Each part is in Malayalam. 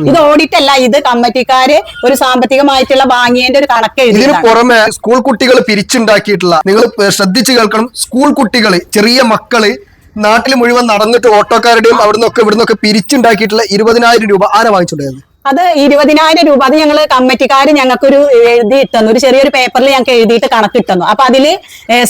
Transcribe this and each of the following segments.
ഇത് ഓഡിറ്റ് അല്ല ഇത് കമ്മിറ്റിക്കാര് ഒരു സാമ്പത്തികമായിട്ടുള്ള വാങ്ങിയതിന്റെ ഒരു കണക്ക് ഇതിന് പുറമെ സ്കൂൾ കുട്ടികൾ പിരിച്ചുണ്ടാക്കിയിട്ടുള്ള നിങ്ങൾ ശ്രദ്ധിച്ചു കേൾക്കണം സ്കൂൾ കുട്ടികൾ ചെറിയ മക്കൾ നാട്ടിൽ മുഴുവൻ നടന്നിട്ട് ഓട്ടോക്കാരുടെയും അവിടുന്ന് ഇവിടുന്നൊക്കെ പിരിച്ചുണ്ടാക്കിയിട്ടുള്ള ഇരുപതിനായിരം രൂപ ആരാ വാങ്ങിച്ചുണ്ടായത് അത് ഇരുപതിനായിരം രൂപ അത് ഞങ്ങൾ കമ്മിറ്റിക്കാർ ഞങ്ങൾക്കൊരു എഴുതി ഇട്ടുന്നു. ഒരു ചെറിയൊരു പേപ്പറിൽ ഞങ്ങൾക്ക് എഴുതിയിട്ട് കണക്ക് ഇട്ടുന്നു. അപ്പൊ അതിൽ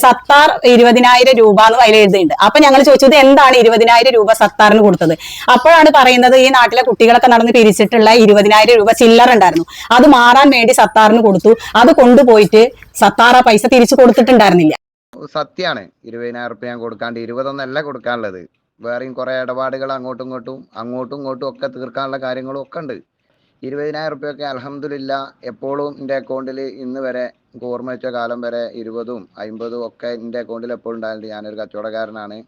സത്താർ ഇരുപതിനായിരം രൂപ എന്ന് അതിൽ എഴുതിയിട്ടുണ്ട് അപ്പൊ ഞങ്ങൾ ചോദിച്ചത് എന്താണ് ഇരുപതിനായിരം രൂപ സത്താറിന് കൊടുത്തത്? അപ്പോഴാണ് പറയുന്നത് ഈ നാട്ടിലെ കുട്ടികളൊക്കെ നടന്ന് പിരിച്ചിട്ടുള്ള ഇരുപതിനായിരം രൂപ ചില്ലറ ഉണ്ടായിരുന്നു. അത് മാറാൻ വേണ്ടി സത്താറിന് കൊടുത്തു. അത് കൊണ്ടുപോയിട്ട് സത്താർ ആ പൈസ തിരിച്ചു കൊടുത്തിട്ടുണ്ടായിരുന്നില്ല. സത്യാണ്. ഇരുപതിനായിരം റുപ്യ ഞാൻ കൊടുക്കാണ്ട് ഇരുപതൊന്നല്ല കൊടുക്കാനുള്ളത്. വേറെയും കുറെ ഇടപാടുകൾ അങ്ങോട്ടും ഇങ്ങോട്ടും അങ്ങോട്ടും ഇങ്ങോട്ടും ഒക്കെ തീർക്കാനുള്ള കാര്യങ്ങളും ഒക്കെ ഉണ്ട്. ഇരുപതിനായിരം റുപ്യൊക്കെ അലഹമില്ല എപ്പോഴും എന്റെ അക്കൗണ്ടിൽ ഇന്ന് വരെ ഓർമ്മ വെച്ച കാലം വരെ ഇരുപതും അമ്പതും ഒക്കെ എന്റെ അക്കൗണ്ടിൽ എപ്പോഴും ഉണ്ടായിരുന്നു ഞാനൊരു കച്ചവടക്കാരനാണ്.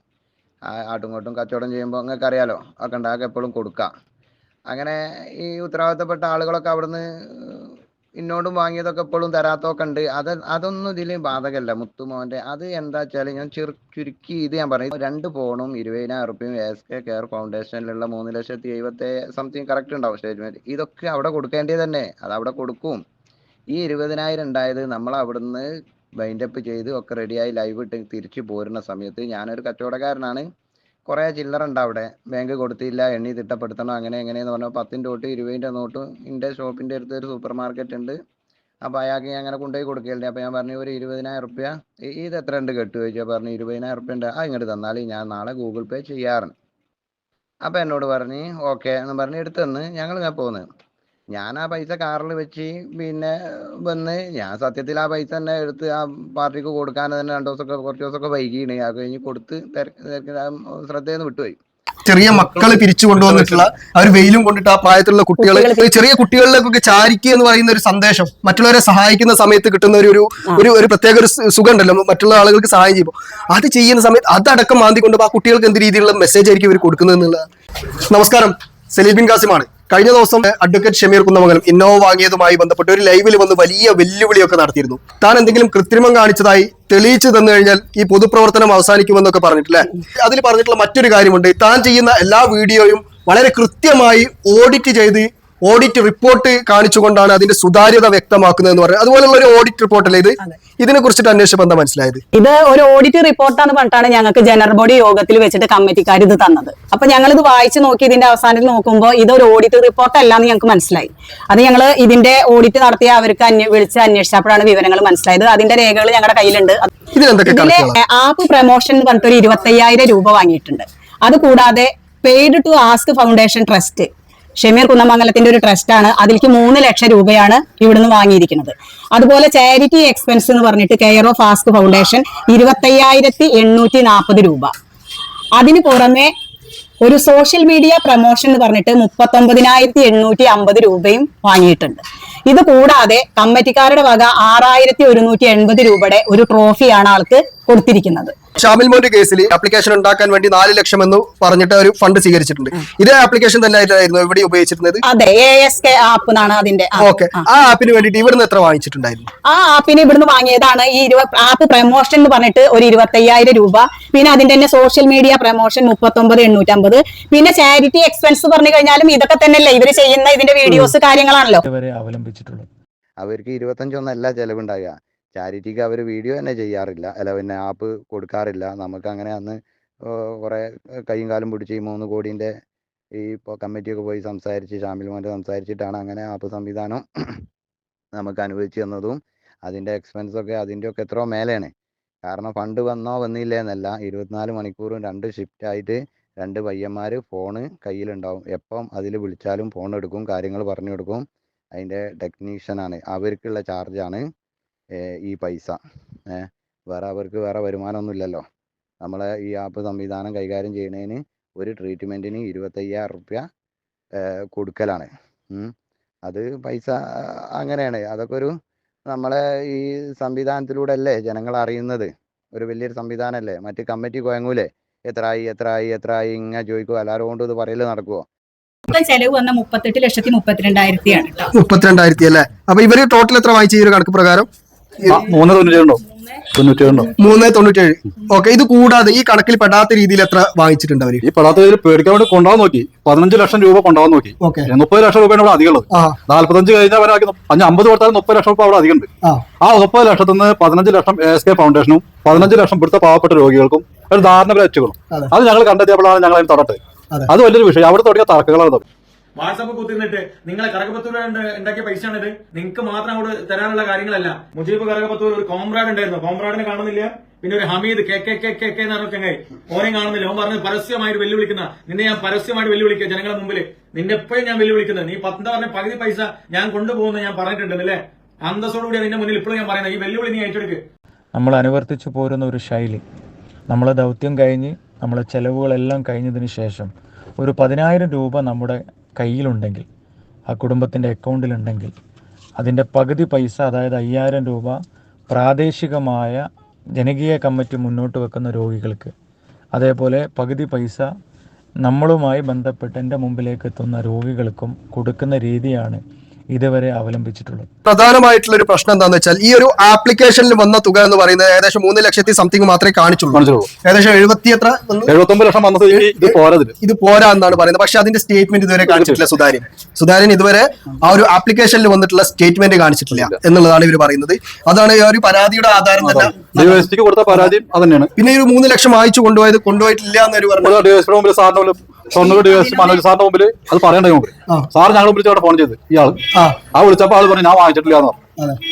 ആട്ടും ഇങ്ങോട്ടും കച്ചവടം ചെയ്യുമ്പോൾ നിങ്ങൾക്ക് അറിയാലോ ഒക്കെ ഉണ്ടാകെ എപ്പോഴും കൊടുക്കാം. അങ്ങനെ ഈ ഉത്തരവാദിത്തപ്പെട്ട ആളുകളൊക്കെ അവിടുന്ന് ഇന്നോടും വാങ്ങിയതൊക്കെ ഇപ്പോഴും തരാത്തൊക്കെ ഉണ്ട്. അത് അതൊന്നും ഇതിൽ ബാധകമല്ല മുത്തുമോന്റെ അത് എന്താ വെച്ചാൽ ഞാൻ ചെറു ചുരുക്കി ഇത് ഞാൻ പറയും രണ്ട് ഫോണും ഇരുപതിനായിരം റുപ്യയും എസ് കെ കെയർ ഫൗണ്ടേഷനിലുള്ള മൂന്ന് ലക്ഷത്തി എഴുപത്തി സംതിങ് കറക്റ്റ് ഉണ്ടാവും സ്റ്റേറ്റ്മെന്റ് ഇതൊക്കെ അവിടെ കൊടുക്കേണ്ടത് തന്നെ. അത് അവിടെ കൊടുക്കും. ഈ ഇരുപതിനായിരം ഉണ്ടായത് നമ്മൾ അവിടുന്ന് ബൈൻഡപ്പ് ചെയ്ത് ഒക്കെ റെഡിയായി ലൈവ് ഇട്ട് തിരിച്ചു പോരുന്ന സമയത്ത് ഞാനൊരു കച്ചവടക്കാരനാണ്. കുറേ ചില്ലറ ഉണ്ട് അവിടെ. ബാങ്ക് കൊടുത്തില്ല എണ്ണി തിട്ടപ്പെടുത്തണം അങ്ങനെ എങ്ങനെയെന്ന് പറഞ്ഞാൽ പത്തിന്റെ തൊട്ട് ഇരുപതിന്റെ നോട്ടും എന്റെ ഷോപ്പിന്റെ അടുത്ത് ഒരു സൂപ്പർ മാർക്കറ്റ് ഉണ്ട് അപ്പോൾ അയാൾക്ക് ഞാൻ അങ്ങനെ കൊണ്ടുപോയി കൊടുക്കലുണ്ട്. അപ്പോൾ ഞാൻ പറഞ്ഞു ഒരു ഇരുപതിനായിരം റുപ്യ ഇത് എത്ര ഉണ്ട് കെട്ട് ചോദിച്ചാൽ പറഞ്ഞു ഇരുപതിനായിരം റുപ്യ ഉണ്ട്. ആ ഇങ്ങോട്ട് തന്നാൽ ഞാൻ നാളെ ഗൂഗിൾ പേ ചെയ്യാറുണ്ട് അപ്പോൾ എന്നോട് പറഞ്ഞു ഓക്കെ എന്ന് പറഞ്ഞ് എടുത്തു തന്ന് ഞങ്ങൾ ഞാൻ പോകുന്നത് ഞാൻ ആ പൈസ കാറിൽ വെച്ച് പിന്നെ വന്ന് ഞാൻ സത്യത്തിൽ ആ പൈസ തന്നെ എടുത്ത് ആ പാർട്ടിക്ക് കൊടുക്കാൻ തന്നെ രണ്ടു ദിവസമൊക്കെ കുറച്ച് ദിവസമൊക്കെ വൈകിയാണ്. അത് കഴിഞ്ഞ് കൊടുത്ത് നിന്ന് വിട്ടുപോയി. ചെറിയ മക്കൾ പിരിച്ചു കൊണ്ടുവന്നിട്ടുള്ള അവർ വെയിലും കൊണ്ടിട്ട് ആ പ്രായത്തിലുള്ള കുട്ടികൾ ചെറിയ കുട്ടികളിലേക്കൊക്കെ ചാരിക്കുക എന്ന് പറയുന്ന ഒരു സന്ദേശം മറ്റുള്ളവരെ സഹായിക്കുന്ന സമയത്ത് കിട്ടുന്ന ഒരു ഒരു ഒരു പ്രത്യേക ഒരു സുഖം ഉണ്ടല്ലോ മറ്റുള്ള ആളുകൾക്ക് സഹായം ചെയ്യുമ്പോൾ. അത് ചെയ്യുന്ന സമയത്ത് അതടക്കം മാന്തി കൊണ്ടുപോകും ആ കുട്ടികൾക്ക് എന്ത് രീതിയിലുള്ള മെസ്സേജ് ആയിരിക്കും ഇവർ കൊടുക്കുന്നത് എന്നുള്ളത് നമസ്കാരം. സലീബിൻ കാസിമാണ് കഴിഞ്ഞ ദിവസം അഡ്വക്കേറ്റ് ഷമീർ കുന്നമംഗലം ഇന്നോവ വാങ്ങിയതുമായി ബന്ധപ്പെട്ട് ഒരു ലൈവിൽ വന്ന് വലിയ വെല്ലുവിളിയൊക്കെ നടത്തിയിരുന്നു. താൻ എന്തെങ്കിലും കൃത്രിമം കാണിച്ചതായി തെളിയിച്ചു തന്നു കഴിഞ്ഞാൽ ഈ പൊതുപ്രവർത്തനം അവസാനിക്കുമെന്നൊക്കെ പറഞ്ഞിട്ടില്ലേ? അതിൽ പറഞ്ഞിട്ടുള്ള മറ്റൊരു കാര്യമുണ്ട്. താൻ ചെയ്യുന്ന എല്ലാ വീഡിയോയും വളരെ കൃത്യമായി ഓഡിറ്റ് ചെയ്ത് ഓഡിറ്റ് റിപ്പോർട്ട് കാണിച്ചുകൊണ്ടാണ് അതിന്റെ സുതാര്യത വ്യക്തമാക്കുന്നത് എന്ന് പറയുന്നത്. അതുപോലുള്ള ഒരു ഓഡിറ്റ് റിപ്പോർട്ടല്ലേ ഇത്? ഇതിനെ കുറിച്ചിട്ട് അന്വേഷിച്ചപ്പോൾ എന്താ മനസ്സിലായത്? ഇത് ഒരു ഓഡിറ്റ് റിപ്പോർട്ടാന്ന് പറഞ്ഞിട്ടാണ് ഞങ്ങൾക്ക് ജനറൽ ബോഡി യോഗത്തിൽ വെച്ചിട്ട് കമ്മിറ്റിക്കാർ ഇത് തന്നത്. അപ്പൊ ഞങ്ങൾ ഇത് വായിച്ചു നോക്കി ഇതിന്റെ അവസാനത്തിൽ നോക്കുമ്പോൾ ഇത് ഒരു ഓഡിറ്റ് റിപ്പോർട്ട് അല്ലാന്ന് ഞങ്ങൾക്ക് മനസ്സിലായി. അത് ഞങ്ങൾ ഇതിന്റെ ഓഡിറ്റ് നടത്തിയ അവർക്ക് അന്വ- വിളിച്ച് അന്വേഷിച്ചപ്പോഴാണ് വിവരങ്ങൾ മനസ്സിലായത്. അതിന്റെ രേഖകൾ ഞങ്ങളുടെ കയ്യിലുണ്ട്. ഇതിലെ ആപ്പ് പ്രൊമോഷൻ എന്ന് പറഞ്ഞിട്ട് ഒരു ഇരുപത്തയ്യായിരം രൂപ വാങ്ങിയിട്ടുണ്ട്. അത് കൂടാതെ paid to ask foundation trust Shameer കുന്നമംഗലത്തിന്റെ ഒരു ട്രസ്റ്റ് ആണ്. അതിലേക്ക് മൂന്ന് ലക്ഷം രൂപയാണ് ഇവിടുന്ന് വാങ്ങിയിരിക്കുന്നത്. അതുപോലെ ചാരിറ്റി എക്സ്പെൻസ് എന്ന് പറഞ്ഞിട്ട് കെയർ ഓഫ് ആസ്ക് ഫൗണ്ടേഷൻ ഇരുപത്തയ്യായിരത്തി എണ്ണൂറ്റി നാൽപ്പത് രൂപ. അതിന് പുറമെ ഒരു സോഷ്യൽ മീഡിയ പ്രൊമോഷൻ എന്ന് പറഞ്ഞിട്ട് മുപ്പത്തൊമ്പതിനായിരത്തി എണ്ണൂറ്റി അമ്പത് രൂപയും വാങ്ങിയിട്ടുണ്ട്. ഇത് കൂടാതെ കമ്മിറ്റിക്കാരുടെ വക ആറായിരത്തി ഒരുന്നൂറ്റി എൺപത് രൂപയുടെ ഒരു ട്രോഫിയാണ് ആൾക്ക് കൊടുത്തിരിക്കുന്നത്. ഷാമിൽ മോന്റെ കേസിൽ ആപ്ലിക്കേഷൻ ഉണ്ടാക്കാൻ വേണ്ടി നാല് ലക്ഷം എന്ന് പറഞ്ഞിട്ട് ഒരു ഫണ്ട് സ്വീകരിച്ചിട്ടുണ്ട്. ഇതേ ആപ്ലിക്കേഷൻ തന്നെ ആയിരുന്നു ഇവിടെ ഉപയോഗിച്ചിരുന്നത്? അതെ എ എസ് കെ ആപ്പ് എന്നാണ് അതിന്റെ ആ, ഓക്കെ ആ. ആപ്പിന് വേണ്ടിയിട്ട് ഇവിടുന്ന് എത്ര വാങ്ങിച്ചിട്ടുണ്ടായിരുന്നു? ആ ആപ്പിന് ഇവിടുന്ന് വാങ്ങിയതാണ് ഈ ആപ്പ് പ്രമോഷൻ എന്ന് പറഞ്ഞിട്ട് ഒരു ഇരുപത്തയ്യായിരം രൂപ. പിന്നെ അതിന്റെ തന്നെ സോഷ്യൽ മീഡിയ പ്രമോഷൻ മുപ്പത്തൊമ്പത് എണ്ണൂറ്റമ്പത്. പിന്നെ ചാരിറ്റി എക്സ്പെൻസ് പറഞ്ഞു കഴിഞ്ഞാലും ഇതൊക്കെ തന്നെയല്ലേ ഇവർ ചെയ്യുന്ന ഇതിന്റെ വീഡിയോസ് കാര്യങ്ങളാണല്ലോ. അവലംബിച്ചിട്ടുള്ളത്. അവർക്ക് ഇരുപത്തഞ്ചൊന്നല്ല ചിലവുണ്ടാകുക ചാരിറ്റിക്ക് അവർ വീഡിയോ തന്നെ ചെയ്യാറില്ല. അല്ല പിന്നെ ആപ്പ് കൊടുക്കാറില്ല. നമുക്ക് അങ്ങനെ അന്ന് കുറേ കൈയും കാലും പിടിച്ച് ഈ മൂന്ന് കോടീന്റെ ഈ ഇപ്പോൾ കമ്മിറ്റിയൊക്കെ പോയി സംസാരിച്ച് ഷാമിൽ മോന്റെ സംസാരിച്ചിട്ടാണ് അങ്ങനെ ആപ്പ് സംവിധാനം നമുക്ക് അനുവദിച്ചു തന്നതും അതിന്റെ എക്സ്പെൻസൊക്കെ അതിന്റെ ഒക്കെ എത്രയോ മേലെയാണ്. കാരണം ഫണ്ട് വന്നോ വന്നില്ല എന്നല്ല ഇരുപത്തിനാല് മണിക്കൂറും രണ്ട് ഷിഫ്റ്റ് ആയിട്ട് രണ്ട് പയ്യന്മാർ ഫോണ് കയ്യിലുണ്ടാവും. എപ്പം അതിൽ വിളിച്ചാലും ഫോൺ എടുക്കും കാര്യങ്ങൾ പറഞ്ഞു കൊടുക്കും അതിന്റെ ടെക്നീഷ്യനാണ്. അവർക്കുള്ള ചാർജാണ്. ഈ പൈസ. ഏ വേറെ അവർക്ക് വേറെ വരുമാനമൊന്നുമില്ലല്ലോ. നമ്മളെ ഈ ആപ്പ് സംവിധാനം കൈകാര്യം ചെയ്യുന്നതിന് ഒരു ട്രീറ്റ്മെന്റിന് ഇരുപത്തയ്യായിരം റുപ്യ കൊടുക്കലാണ്. ഉം. അത് പൈസ അങ്ങനെയാണ്. അതൊക്കെ ഒരു നമ്മളെ ഈ സംവിധാനത്തിലൂടെ അല്ലേ ജനങ്ങൾ അറിയുന്നത്? ഒരു വലിയൊരു സംവിധാനമല്ലേ? മറ്റ് കമ്മിറ്റി കുഴങ്ങൂലേ എത്രയായി എത്രയായി എത്രയായി ഇങ്ങനെ ചോദിക്കുമോ എല്ലാവരും കൊണ്ട് ഇത് പറയൽ നടക്കുമോ മൊത്തം ചെലവ് വന്ന മുപ്പത്തെട്ട് ലക്ഷത്തി മുപ്പത്തിരണ്ടായിരത്തിയാണ് മുപ്പത്തിരണ്ടായിരത്തി അല്ലേ അപ്പൊ ഇവർ ടോട്ടൽ എത്ര വായിച്ചു ഈ ഒരു കണക്ക് പ്രകാരം? മൂന്ന് തൊണ്ണൂറ്റി തൊണ്ണൂറ്റേഴുണ്ടോ മൂന്ന് തൊണ്ണൂറ്റേഴ് ഓക്കെ ഇത് കൂടാതെ ഈ കണക്കിൽ പെടാത്ത രീതിയിൽ എത്ര വാങ്ങിച്ചിട്ടുണ്ട് അവർ? ഈ പെടാത്ത രീതിയിൽ പേടിക്കാൻ വേണ്ടി കൊണ്ടുപോകാൻ നോക്കി. പതിനഞ്ച് ലക്ഷം രൂപ കൊണ്ടുപോകാൻ നോക്കി. മുപ്പത് ലക്ഷം രൂപയാണ് അവിടെ അധികം ഉള്ളത് നാല്പത്തഞ്ച് കഴിഞ്ഞാൽ അവരാക്കി അഞ്ച് അമ്പത് കൊടുത്താൽ മുപ്പത് ലക്ഷം രൂപ അവിടെ അധികം ഉണ്ട് ആ മുപ്പത് ലക്ഷത്തിൽ നിന്ന് പതിനഞ്ച് ലക്ഷം എസ് കെ ഫൗണ്ടേഷനും പതിനഞ്ച് ലക്ഷം ഇവിടുത്തെ പാവപ്പെട്ട രോഗികൾക്കും ഒരു ധാരണ വരെ വെച്ചുകൊള്ളും. അത്. ഞങ്ങൾ കണ്ടെത്തിയപ്പോഴാണ് ഞങ്ങൾ അതിന് തുടട്ടത് അതെ. വലിയൊരു വിഷയം. അവിടെ തുടങ്ങിയ തർക്കങ്ങളാണ്. വാട്സാപ്പ് കുത്തിന്നിട്ട് നിങ്ങളെ കറകപ്പത്തൂർ ഉണ്ടാക്കിയ പൈസയാണിത്. നിങ്ങൾക്ക് മാത്രം അങ്ങോട്ട് തരാനുള്ള കാര്യങ്ങളല്ല. മുജീബ് കറകപ്പത്തൂർ ഒരു കോമ്രാഡ് ഉണ്ടായിരുന്നു. കോമ്രാഡിനെ കാണുന്നില്ല. പിന്നെ ഒരു Hameed K K K K K എന്ന് പറഞ്ഞ ചങ്ങായി ഓനെ കാണുന്നില്ല. ഓൻ പറഞ്ഞ് പരസ്യമായിട്ട് വെല്ലുവിളിക്കുന്ന നിന്നെ ഞാൻ പരസ്യമായിട്ട് വെല്ലുവിളിക്കുക ജനങ്ങളുടെ മുമ്പിൽ നിന്നെ എപ്പോഴും ഞാൻ വെല്ലുവിളിക്കുന്നത്. നീ പത്ത് പറഞ്ഞ പകുതി പൈസ ഞാൻ കൊണ്ടുപോകുന്ന ഞാൻ പറഞ്ഞിട്ടുണ്ട് അല്ലേ? അന്തസ്സോടുകൂടി നിന്റെ മുന്നിൽ ഇപ്പോഴും ഞാൻ പറയുന്നത്. ഈ വെല്ലുവിളി നീ ഏറ്റെടുക്ക്. നമ്മൾ അനുവർത്തിച്ചു പോരുന്ന ഒരു ശൈലി. നമ്മളെ ദൗത്യം കഴിഞ്ഞ് നമ്മളെ ചെലവുകളെല്ലാം കഴിഞ്ഞതിന് ശേഷം ഒരു പതിനായിരം രൂപ നമ്മുടെ കയ്യിലുണ്ടെങ്കിൽ ആ കുടുംബത്തിന്റെ അക്കൗണ്ടിലുണ്ടെങ്കിൽ അതിന്റെ പകുതി പൈസ അതായത് അയ്യായിരം രൂപ പ്രാദേശികമായ ജനകീയ കമ്മിറ്റി മുന്നോട്ട് വെക്കുന്ന രോഗികൾക്ക് അതേപോലെ പകുതി പൈസ നമ്മളുമായി ബന്ധപ്പെട്ട് എന്റെ മുമ്പിലേക്ക് എത്തുന്ന രോഗികൾക്കും കൊടുക്കുന്ന രീതിയാണ് ഇതുവരെ അവലംബിച്ചിട്ടുള്ളത്. പ്രധാനമായിട്ടുള്ള ഒരു പ്രശ്നം എന്താണെന്ന് വെച്ചാൽ ഈ ഒരു ആപ്ലിക്കേഷനിൽ വന്ന തുക എന്ന് പറയുന്നത് ഏകദേശം മൂന്ന് ലക്ഷത്തി സംതിങ് മാത്രമേ കാണിച്ചുള്ളൂ. ഏകദേശം എഴുപത്തി എത്ര? എഴുപത്തൊമ്പത് ലക്ഷം വന്നത് ഈ- ഇത് പോരാ ഇത് പോരാ എന്നാണ് പറയുന്നത്. പക്ഷെ അതിന്റെ സ്റ്റേറ്റ്മെന്റ് ഇതുവരെ കാണിച്ചിട്ടില്ല സുധാര്യൻ സുധാര്യൻ ഇതുവരെ ആ ഒരു ആപ്ലിക്കേഷനിൽ വന്നിട്ടുള്ള സ്റ്റേറ്റ്മെന്റ് കാണിച്ചിട്ടില്ല എന്നുള്ളതാണ് ഇവർ പറയുന്നത്. അതാണ് ഈ ഒരു പരാതിയുടെ ആധാരം തന്നെ. കൊടുത്ത പരാതിയും അതന്നെയാണ്. തന്നെയാണ് പിന്നെ ഈ ഒരു മൂന്ന് ലക്ഷം വായിച്ചു കൊണ്ടുപോയത് കൊണ്ടുപോയിട്ടില്ല എന്നൊരു പറഞ്ഞു ഡിവൈഎസ് മനോജ് സാറിന്റെ മുമ്പിൽ അത് പറയണ്ടേ മുമ്പിൽ സാർ ഞങ്ങൾ വിളിച്ചവിടെ ഫോൺ ചെയ്ത്. ഇയാൾ ആ. വിളിച്ചപ്പോൾ ആൾ പറഞ്ഞു ഞാൻ വാങ്ങിച്ചിട്ടില്ല എന്ന് പറഞ്ഞു.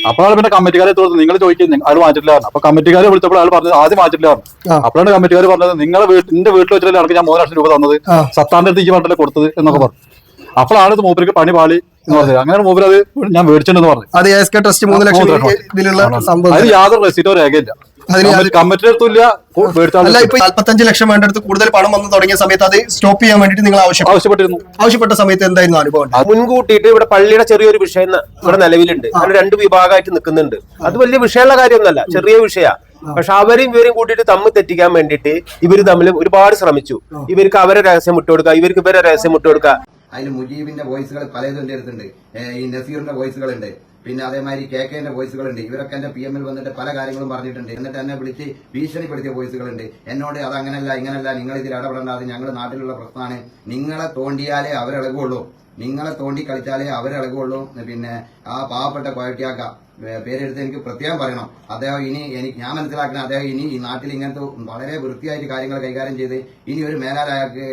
അപ്പോഴാണ് പിന്നെ കമ്മിറ്റിക്കാരെ തോന്നുന്നത് നിങ്ങൾ ചോദിക്കുന്നത് അയാൾ വാങ്ങിച്ചിട്ടില്ല പറഞ്ഞു അപ്പൊ കമ്മിറ്റിക്കാരെ വിളിച്ചപ്പോൾ അയാൾ പറഞ്ഞത് ആദ്യം വാങ്ങിച്ചിട്ടില്ല പറഞ്ഞു ആ. അപ്പോഴാണ് കമ്മിറ്റിക്കാർ പറഞ്ഞത് നിങ്ങളെ വീട്ടിൽ എന്റെ വീട്ടിൽ വെച്ചിട്ട് എനിക്ക് ഞാൻ മൂന്ന് ലക്ഷം രൂപ തന്നത്. സത്താന്റെ അടുത്ത് ഈ പണ്ടല്ലേ കൊടുത്തത് എന്നൊക്കെ പറഞ്ഞു. അപ്പോഴാണ് ഇത് മൂപ്പർക്ക് പണി പാളി എന്ന് പറഞ്ഞത്. അങ്ങനെ മൂപ്പർ അത് ഞാൻ മേടിച്ചിട്ടുണ്ടെന്ന് പറഞ്ഞു. അത് യാതൊരു റെസീറ്റോ രേഖയില്ല. അതിന് അല്ല ഇപ്പൊ നാല്പത്തഞ്ച് ലക്ഷം വേണ്ടടുത്ത് കൂടുതൽ പണം വന്നു തുടങ്ങിയ സമയത്ത് അത് സ്റ്റോപ്പ് ചെയ്യാൻ വേണ്ടിട്ട് നിങ്ങൾ ആവശ്യം ആവശ്യപ്പെട്ടിരുന്നു. ആവശ്യപ്പെട്ട സമയത്ത് എന്തായിരുന്നു അനുഭവം? മുൻകൂട്ടിയിട്ട് ഇവിടെ പള്ളിയുടെ ചെറിയൊരു വിഷയം ഇവിടെ നിലവിലുണ്ട്. അങ്ങനെ രണ്ട് വിഭാഗമായിട്ട് നിൽക്കുന്നുണ്ട്. അത് വലിയ വിഷയമുള്ള കാര്യമൊന്നുമല്ല ചെറിയ വിഷയ പക്ഷെ അവരും ഇവരും കൂട്ടിയിട്ട് തമ്മിൽ തെറ്റിക്കാൻ വേണ്ടിട്ട് ഇവർ തമ്മിൽ ഒരുപാട് ശ്രമിച്ചു. ഇവർക്ക് അവരെ രഹസ്യം വിട്ടുകൊടുക്കുക ഇവർക്ക് ഇവരെ രഹസ്യം വിട്ടുകൊടുക്കുക. അതിൽ മുജീബിന്റെ വോയിസുകൾ പലതും എന്റെ അടുത്തുണ്ട്. ഈ നസീറിന്റെ വോയിസുകൾ ഉണ്ട് പിന്നെ അതേമാതിരി കെ വോയിസുകൾ ഉണ്ട് ഇവരൊക്കെ എന്റെ പി എമ്മിൽ വന്നിട്ട് പല കാര്യങ്ങളും പറഞ്ഞിട്ടുണ്ട്. എന്നിട്ട് എന്നെ വിളിച്ച് ഭീഷണിപ്പെടുത്തിയ വോയിസുകൾ ഉണ്ട് എന്നോട് അത് അങ്ങനല്ല ഇങ്ങനല്ല നിങ്ങൾ ഇതിൽ ഇടപെടേണ്ടത് ഞങ്ങൾ നാട്ടിലുള്ള പ്രശ്നമാണ്. നിങ്ങളെ തോണ്ടിയാലേ അവരിളകുള്ളൂ. നിങ്ങളെ തോണ്ടി കളിച്ചാലേ അവരിളകുള്ളൂ. പിന്നെ ആ പാവപ്പെട്ട കോയട്ടിയാക്ക വേ- പേരെടുത്ത് എനിക്ക് പ്രത്യേകം പറയണം. അദ്ദേഹം ഇനി എനിക്ക് ഞാൻ മനസ്സിലാക്കുന്ന അദ്ദേഹം ഇനി ഈ നാട്ടിൽ ഇങ്ങനത്തെ വളരെ വൃത്തിയായിട്ട് കാര്യങ്ങൾ കൈകാര്യം ചെയ്ത് ഇനി ഒരു മേലാൽ അയാൾക്ക്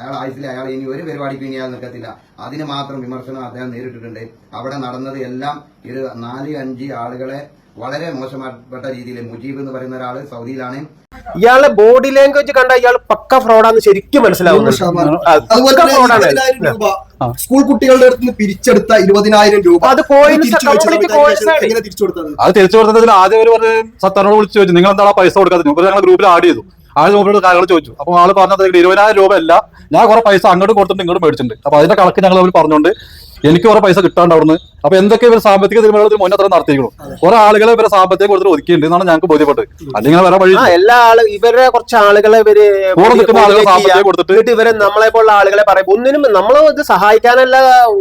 അയാൾ ആയുസിൽ അയാൾ ഇനി ഒരു പരിപാടിക്ക് ഇനി അയാൾ നിൽക്കത്തില്ല. അതിന് മാത്രം വിമർശനം അദ്ദേഹം നേരിട്ടിട്ടുണ്ട്. അവിടെ നടന്നത് എല്ലാം ഒരു നാല് അഞ്ച് ആളുകളെ വളരെ മോശപ്പെട്ട രീതിയിൽ മുജീബ് എന്ന് പറയുന്ന ഒരാൾ സൗദിയിലാണ്. ഇയാളെ ബോഡി ലാംഗ്വേജ് കണ്ട ഇയാൾ പക്ക ഫ്രോഡാന്ന് ശരിക്കും മനസ്സിലാവുന്നുണ്ട് സ്കൂൾ കുട്ടികളുടെ അടുത്ത് നിന്ന് പിരിച്ചെടുത്ത ഇരുപതിനായിരം രൂപ. അത് തിരിച്ചു കൊടുത്തത്? അത് തിരിച്ചു കൊടുത്തതിൽ ആദ്യം അവർ പറഞ്ഞ സത്താനോട് വിളിച്ചു ചോദിച്ചു നിങ്ങൾ എന്താണ് പൈസ കൊടുക്കാതെ ഞങ്ങൾ ഗ്രൂപ്പിൽ ആഡ് ചെയ്തു. ആൾ മൂപ്പരോട് കാര്യങ്ങൾ ചോദിച്ചു. അപ്പൊ ആൾ പറഞ്ഞത് ഇരുപതിനായിരം രൂപ അല്ല ഞാൻ കുറെ പൈസ അങ്ങോട്ട് കൊടുത്തിട്ട് ഇങ്ങോട്ട് മേടിച്ചിട്ടുണ്ട്. അപ്പൊ അതിന്റെ കണക്ക് ഞങ്ങൾ അവർ പറഞ്ഞുകൊണ്ട് എനിക്ക് കുറെ പൈസ കിട്ടാണ്ട് അവിടുന്ന്. അപ്പൊ എന്തൊക്കെ ഇവർ സാമ്പത്തിക തിരുമലത്തിൽ മുന്നേ അത്ര നടത്തിയിരിക്കുന്നു. കുറെ ആളുകളെ ഇവരെ സാമ്പത്തിക കൂടുതൽ ഒതുക്കിയിട്ടുണ്ട് എന്നാണ് ഞങ്ങൾക്ക് ബോധ്യപ്പെട്ടത്. അല്ലെങ്കിൽ വേറെ വഴി എല്ലാ ആളും ഇവരെ കുറച്ച് ആളുകളെ ഇവർ സാമ്പത്തികം കൊടുത്തിട്ട് ഇവരെ നമ്മളെ പോലുള്ള ആളുകളെ പറയും. ഒന്നിനും നമ്മളെ ഇത് സഹായിക്കാനല്ല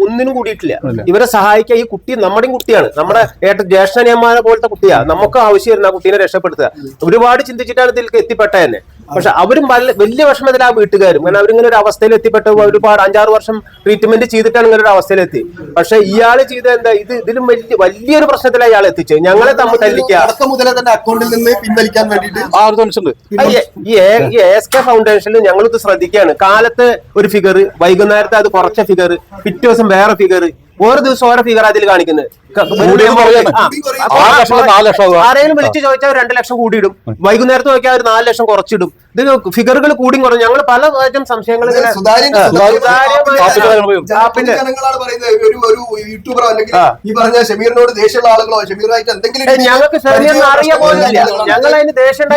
ഒന്നിനും കൂടിയിട്ടില്ല. ഇവരെ സഹായിക്കാൻ ഈ കുട്ടി നമ്മുടെയും കുട്ടിയാണ്. നമ്മുടെ ഏട്ട ജ്യേഷ്ഠനിയന്മാരെ പോലത്തെ കുട്ടിയാണ് നമുക്ക് ആവശ്യമായിരുന്നു ആ കുട്ടീനെ രക്ഷപ്പെടുത്തുക. ഒരുപാട് ചിന്തിച്ചിട്ടാണ് ഇതിലേക്ക് എത്തിപ്പെട്ടത് തന്നെ. പക്ഷെ അവരും വലിയ വിഷമത്തിൽ ആ വീട്ടുകാരും. കാരണം അവരിങ്ങനെ ഒരു അവസ്ഥയിൽ എത്തിപ്പെട്ട ഒരുപാട് അഞ്ചാറ് വർഷം ട്രീറ്റ്മെന്റ് ചെയ്തിട്ടാണ് ഇങ്ങനെ ഒരു അവസ്ഥയിലെത്തി പക്ഷെ ഇയാൾ ചെയ്ത എന്താ ഇത് ഇതിലും വലിയ വലിയൊരു പ്രശ്നത്തിലാണ് ഇയാൾ എത്തിച്ചത്. ഞങ്ങളെ തമ്മിൽ തല്ലിക്കുക മുതലേ തന്നെ അക്കൗണ്ടിൽ നിന്ന് പിൻവലിക്കാൻ വേണ്ടിയിട്ട് ഈ- എസ് കെ ഫൗണ്ടേഷനിൽ ഞങ്ങൾ ഇത് ശ്രദ്ധിക്കുകയാണ് കാലത്ത് ഒരു ഫിഗർ വൈകുന്നേരത്തെ അത് കുറച്ച ഫിഗർ പിറ്റേ ദിവസം വേറെ ഫിഗർ ഓരോ ദിവസം ഓരോ ഫിഗർ അതിൽ കാണിക്കുന്നത്. ആരെങ്കിലും വിളിച്ച് ചോദിച്ചാൽ ഒരു രണ്ട് ലക്ഷം കൂടിയിടും. വൈകുന്നേരത്ത് നോക്കിയാൽ ഒരു നാല് ലക്ഷം കുറച്ചിടും. ഇത് ഫിഗറുകൾ കൂടി കുറഞ്ഞു. ഞങ്ങൾ പല തരം സംശയങ്ങൾ ഞങ്ങൾക്ക് ഷമീറിനെ അറിയാൻ ഞങ്ങൾ അതിന് ദേഷ്യം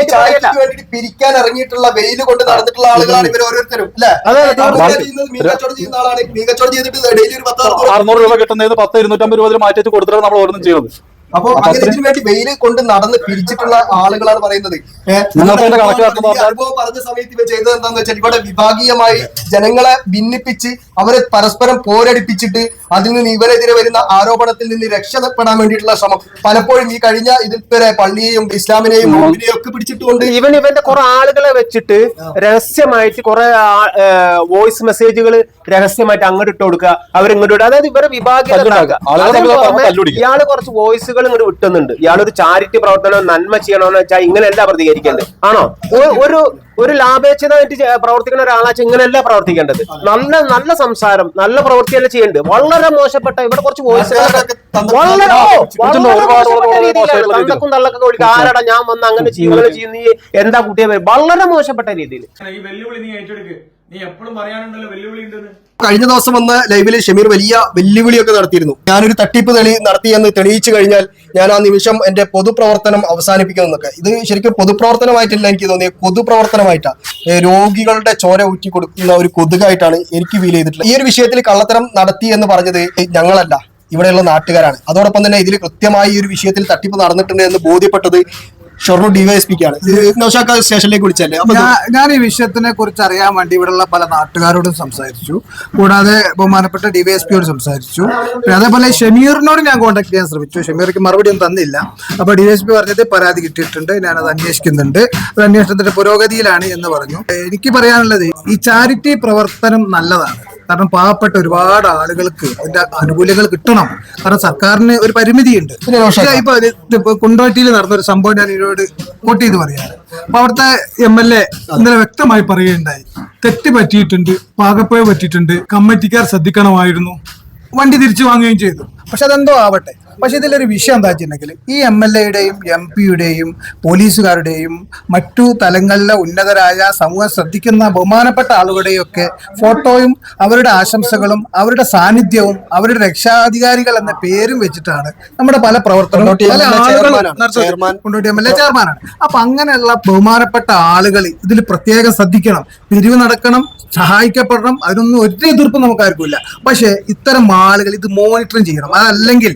പിരിക്കാൻ ഇറങ്ങിയിട്ടുള്ള വെയിൽ കൊണ്ട് നടന്നിട്ടുള്ള ആളുകളാണ് ഇവർ ഓരോരുത്തരും അറുന്നൂറ് രൂപ കിട്ടുന്നതിന് പത്ത് ഇരുന്നൂറ്റമ്പത് രൂപ മാറ്റി കൊടുത്തിട്ടാണ് നമ്മൾ ഓരോന്നും ചെയ്യുന്നത്. അപ്പൊ അതിനു വേണ്ടി വെയിൽ കൊണ്ട് നടന്ന് പിരിച്ചിട്ടുള്ള ആളുകളാണ് പറയുന്നത്. അനുഭവം പറഞ്ഞ സമയത്ത് ഇവ ചെയ്തത് എന്താന്ന് വെച്ചാൽ ഇവിടെ വിഭാഗീയമായി ജനങ്ങളെ ഭിന്നിപ്പിച്ച് അവരെ പരസ്പരം പോരടിപ്പിച്ചിട്ട് അതിൽ നിന്ന് ഇവരെതിരെ വരുന്ന ആരോപണത്തിൽ നിന്ന് രക്ഷപ്പെടാൻ വേണ്ടിയിട്ടുള്ള ശ്രമം. പലപ്പോഴും ഈ കഴിഞ്ഞ ഇതിൽ വരെ പള്ളിയെയും ഇസ്ലാമിനെയും മോഹിനെയും ഒക്കെ പിടിച്ചിട്ടുകൊണ്ട് ഇവൻ ഇവന്റെ കുറെ ആളുകളെ വെച്ചിട്ട് രഹസ്യമായിട്ട് കുറെ വോയിസ് മെസ്സേജുകൾ രഹസ്യമായിട്ട് അങ്ങോട്ട് ഇട്ട് കൊടുക്കുക അവരിങ്ങോട്ട് അതായത് ഇവരെ വിഭാഗം. ഇയാൾ കുറച്ച് വോയിസുകൾ ഇങ്ങോട്ട് വിട്ടുന്നുണ്ട്. ഇയാളൊരു ചാരിറ്റി പ്രവർത്തനം നന്മ ചെയ്യണമെന്ന് വെച്ചാൽ ഇങ്ങനെയല്ല പ്രതികരിക്കേണ്ടത്. ആണോ? ഒരു ഒരു ലാഭേച്ഛതമായിട്ട് പ്രവർത്തിക്കുന്ന ഒരാളാച്ച ഇങ്ങനെയല്ല പ്രവർത്തിക്കേണ്ടത്. നല്ല നല്ല സംസാരം നല്ല പ്രവൃത്തിയല്ല ചെയ്യേണ്ടത്. വളരെ മോശപ്പെട്ട ഇവിടെ കുറച്ച് വോയിസ് തന്തക്കും തള്ളക്കൊക്കെ വിളിക്കുക. ആരാടാ ഞാൻ വന്ന് അങ്ങനെ ചെയ്യും അങ്ങനെ ചെയ്യുന്ന നീ എന്താ കുട്ടിയെ വരും വളരെ മോശപ്പെട്ട രീതിയിൽ ഈ വെല്ലുവിളി വെല്ലുവിളി കഴിഞ്ഞ ദിവസം വന്ന ലൈവിൽ ഷമീർ വലിയ വെല്ലുവിളിയൊക്കെ നടത്തിയിരുന്നു. ഞാനൊരു തട്ടിപ്പ് തെളി നടത്തിയെന്ന് തെളിയിച്ചു കഴിഞ്ഞാൽ ഞാൻ ആ നിമിഷം എന്റെ പൊതുപ്രവർത്തനം അവസാനിപ്പിക്കുമെന്നൊക്കെ ഇത് ശരിക്കും പൊതുപ്രവർത്തനമായിട്ടല്ല എനിക്ക് തോന്നിയത് പൊതുപ്രവർത്തനമായിട്ടാണ് രോഗികളുടെ ചോര ഊറ്റി കൊടുക്കുന്ന ഒരു കൊതുകായിട്ടാണ് എനിക്ക് ഫീൽ ചെയ്തിട്ടുള്ളത്. ഈ ഒരു വിഷയത്തിൽ കള്ളത്തരം നടത്തി എന്ന് പറഞ്ഞത് ഞങ്ങളല്ല. ഇവിടെയുള്ള നാട്ടുകാരാണ്. അതോടൊപ്പം തന്നെ ഇതിൽ കൃത്യമായി ഈ ഒരു വിഷയത്തിൽ തട്ടിപ്പ് നടന്നിട്ടുണ്ട് എന്ന് ബോധ്യപ്പെട്ടത് ഷൊർണൂർ ഡിവൈഎസ്പിക്കാണ് നൗഷാക്ക സ്റ്റേഷനിലേക്ക് വിളിച്ചല്ലേ ഞാൻ ഈ വിഷയത്തിനെ കുറിച്ച് അറിയാൻ വേണ്ടി ഇവിടെയുള്ള പല നാട്ടുകാരോടും സംസാരിച്ചു. കൂടാതെ ബഹുമാനപ്പെട്ട ഡിവൈഎസ്പിയോട് സംസാരിച്ചു. അതേപോലെ ഷമീറിനോട് ഞാൻ കോൺടാക്ട് ചെയ്യാൻ ശ്രമിച്ചു. ഷമീർക്ക് മറുപടി ഒന്നും തന്നില്ല. അപ്പൊ ഡിവൈഎസ്പി പറഞ്ഞത് പരാതി കിട്ടിയിട്ടുണ്ട്. ഞാനത് അന്വേഷിക്കുന്നുണ്ട്. അത് അന്വേഷണത്തിന്റെ പുരോഗതിയിലാണ് എന്ന് പറഞ്ഞു. എനിക്ക് പറയാനുള്ളത് ഈ ചാരിറ്റി പ്രവർത്തനം നല്ലതാണ്. കാരണം പാവപ്പെട്ട ഒരുപാട് ആളുകൾക്ക് അതിന്റെ ആനുകൂല്യങ്ങൾ കിട്ടണം. കാരണം സർക്കാരിന് ഒരു പരിമിതിയുണ്ട്. ഇപ്പൊ കുണ്ടോട്ടിയിൽ നടന്ന ഒരു സംഭവം ഞാൻ ഇതിനോട് കോട്ട് ചെയ്ത് പറയാണ് അപ്പൊ അവിടുത്തെ എം എൽ എ ഇന്നലെ വ്യക്തമായി പറയുകയുണ്ടായി. തെറ്റ് പറ്റിയിട്ടുണ്ട് പാകപ്പുഴ പറ്റിയിട്ടുണ്ട് കമ്മിറ്റിക്കാർ ശ്രദ്ധിക്കണമായിരുന്നു. വണ്ടി തിരിച്ചു വാങ്ങുകയും ചെയ്തു. പക്ഷെ അതെന്തോ ആവട്ടെ. പക്ഷെ ഇതിലൊരു വിഷയം എന്താ വെച്ചിട്ടുണ്ടെങ്കിൽ ഈ എം എൽ എയുടെയും എം പിയുടെയും പോലീസുകാരുടെയും മറ്റു തലങ്ങളിലെ ഉന്നതരായ സമൂഹം ശ്രദ്ധിക്കുന്ന ബഹുമാനപ്പെട്ട ആളുകളുടെയും ഒക്കെ ഫോട്ടോയും അവരുടെ ആശംസകളും അവരുടെ സാന്നിധ്യവും അവരുടെ രക്ഷാധികാരികൾ എന്ന പേരും വെച്ചിട്ടാണ് നമ്മുടെ പല പ്രവർത്തനവും ആളുകളും. കൊണ്ടോട്ടി എം എൽ എ ചെയർമാനാണ്. അപ്പൊ അങ്ങനെയുള്ള ബഹുമാനപ്പെട്ട ആളുകൾ ഇതിൽ പ്രത്യേകം ശ്രദ്ധിക്കണം. പിരിവ് നടക്കണം സഹായിക്കപ്പെടണം അതിനൊന്നും ഒരു എതിർപ്പും നമുക്ക് ആർക്കുമില്ല പക്ഷേ ഇത്തരം ആളുകൾ ഇത് മോണിറ്ററിങ് ചെയ്യണം. അതല്ലെങ്കിൽ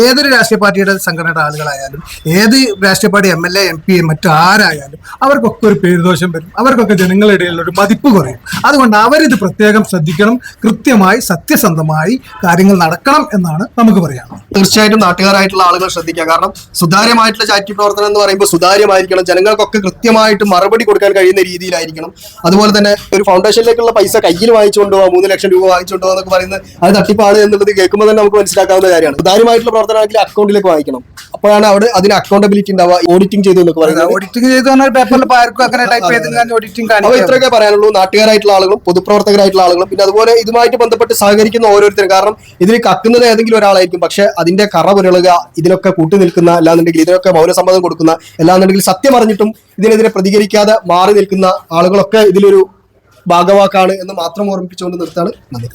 ഏതൊരു രാഷ്ട്രീയ പാർട്ടിയുടെ സംഘടനയുടെ ആളുകളായാലും ഏത് രാഷ്ട്രീയ party M L A M P മറ്റു ആരായാലും അവർക്കൊക്കെ ഒരു പേരുദോഷം വരും. അവർക്കൊക്കെ ജനങ്ങളുടെ ഇടയിലുള്ള ഒരു മതിപ്പ് കുറയും. അതുകൊണ്ട് അവരിത് പ്രത്യേകം ശ്രദ്ധിക്കണം. കൃത്യമായി സത്യസന്ധമായി കാര്യങ്ങൾ നടക്കണം എന്നാണ് നമുക്ക് പറയാം തീർച്ചയായിട്ടും നാട്ടുകാരായിട്ടുള്ള ആളുകൾ ശ്രദ്ധിക്കുക. കാരണം സുതാര്യമായിട്ടുള്ള ചാറ്റി പ്രവർത്തനം എന്ന് പറയുമ്പോൾ സുതാര്യമായിരിക്കണം. ജനങ്ങൾക്കൊക്കെ കൃത്യമായിട്ട് മറുപടി കൊടുക്കാൻ കഴിയുന്ന രീതിയിലായിരിക്കണം. അതുപോലെ തന്നെ ഒരു ഫൗണ്ടേഷനിലേക്കുള്ള പൈസ കയ്യിൽ വാങ്ങിച്ചുകൊണ്ടോ മൂന്ന് ലക്ഷം രൂപ വാങ്ങിച്ചുകൊണ്ടോ എന്നൊക്കെ പറയുന്നത് അത് തട്ടിപ്പാണ് എന്നുള്ളത് കേൾക്കുമ്പോൾ തന്നെ നമുക്ക് മനസ്സിലാക്കാവുന്ന കാര്യമാണ്. സുതാര്യമായിട്ടുള്ള പ്രവർത്തനമാണെങ്കിൽ അക്കൗണ്ടിലേക്ക് വാങ്ങിക്കണം അപ്പോഴാണ് അവിടെ അതിന് അക്കൗണ്ടബിലിറ്റി ഉണ്ടാവുക ഓഡിറ്റിംഗ് ചെയ്തു എന്നൊക്കെ പറയുന്നത്. ഓഡിറ്റിംഗ് ചെയ്തു പേപ്പറിൽ ഇപ്പൊ ആർക്കും അങ്ങനെ ടൈപ്പ് ചെയ്ത് ഓഡിറ്റിംഗ് അപ്പൊ ഇത്രയൊക്കെ പറയാനുള്ളൂ. നാട്ടുകാരായിട്ടുള്ള ആളുകളും പൊതുപ്രവർത്തകരായിട്ടുള്ള ആളുകളും പിന്നെ അതുപോലെ ഇതുമായിട്ട് ബന്ധപ്പെട്ട് സഹകരിക്കുന്ന ഓരോരുത്തരും. കാരണം ഇതിൽ കക്കുന്നത് ഏതെങ്കിലും ഒരാളായിരിക്കും. പക്ഷെ അതിന്റെ കറ പുരളുക ഇതിനൊക്കെ കൂട്ടി നിൽക്കുന്ന അല്ലാന്നുണ്ടെങ്കിൽ ഇതിനൊക്കെ മൗനസമ്മതം കൊടുക്കുന്ന അല്ലാന്നുണ്ടെങ്കിൽ സത്യം അറിഞ്ഞിട്ടും ഇതിനെതിരെ പ്രതികരിക്കാതെ മാറി നിൽക്കുന്ന ആളുകളൊക്കെ ഇതിലൊരു ഭാഗവാക്കാണ് എന്ന് മാത്രം ഓർമ്മിപ്പിച്ചുകൊണ്ട് നിർത്താണ് നന്ദി.